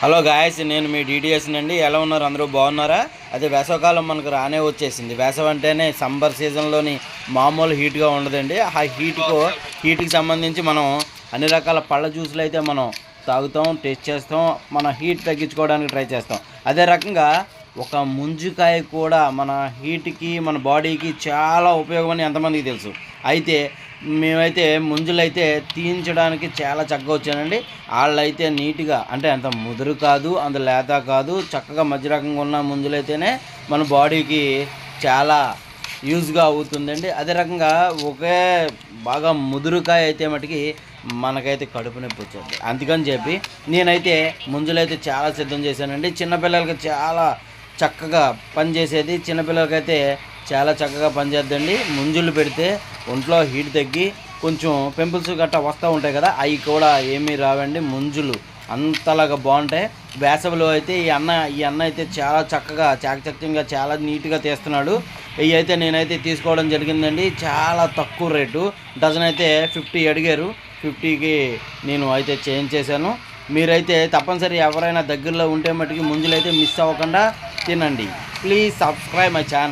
Hello guys నేను మీ DDS నండి. ఎలా ఉన్నారు? అందరూ బాగున్నారా? అదే వేసవకాలం మనకు రానే వచ్చేసింది. వేసవి అంటేనే సమ్మర్ సీజన్లోని మామూలు హీట్గా ఉండదండి. ఆ హీట్కు హీట్కి సంబంధించి మనం అన్ని రకాల పళ్ళ జ్యూసులు అయితే మనం తాగుతాం టేస్ట్ చేస్తాం మన హీట్ తగ్గించుకోవడానికి ట్రై చేస్తాం. అదే రకంగా ఒక ముంజికాయ కూడా మన హీట్కి మన బాడీకి చాలా ఉపయోగమని ఎంతమందికి తెలుసు. అయితే మేమైతే ముంజులైతే తీయించడానికి చాలా చక్కగా వచ్చానండి. వాళ్ళైతే నీట్గా అంటే అంత ముదురు కాదు అంత లేత కాదు చక్కగా మధ్య రకంగా ఉన్న ముంజులైతేనే మన బాడీకి చాలా యూజ్గా అవుతుందండి. అదే రకంగా ఒకే బాగా ముదురుకాయ అయితే మటుకి మనకైతే కడుపు నొప్పి వచ్చేది. అందుకని చెప్పి నేనైతే ముంజులైతే చాలా సిద్ధం చేశానండి. చిన్నపిల్లలకి చాలా చక్కగా పనిచేసేది. చిన్నపిల్లలకైతే చాలా చక్కగా పనిచేద్దండి. ముంజులు పెడితే ఒంట్లో హీట్ తగ్గి కొంచెం పింపుల్స్ గట్టా వస్తూ ఉంటాయి కదా అవి కూడా ఏమీ రావండి. ముంజులు అంతలాగా బాగుంటాయి. వేసవిలో అయితే ఈ అన్న ఈ అన్న అయితే చాలా చక్కగా చాకచక్యంగా చాలా నీట్గా తీస్తున్నాడు. ఇవి అయితే నేనైతే తీసుకోవడం జరిగిందండి. చాలా తక్కువ రేటు. డజన్ అయితే ఫిఫ్టీ అడిగారు. ఫిఫ్టీకి నేను అయితే చేంజ్ చేశాను. మీరైతే తప్పనిసరి ఎవరైనా దగ్గరలో ఉంటే మట్టుకి ముంజులైతే మిస్ అవ్వకుండా తినండి. Please subscribe my channel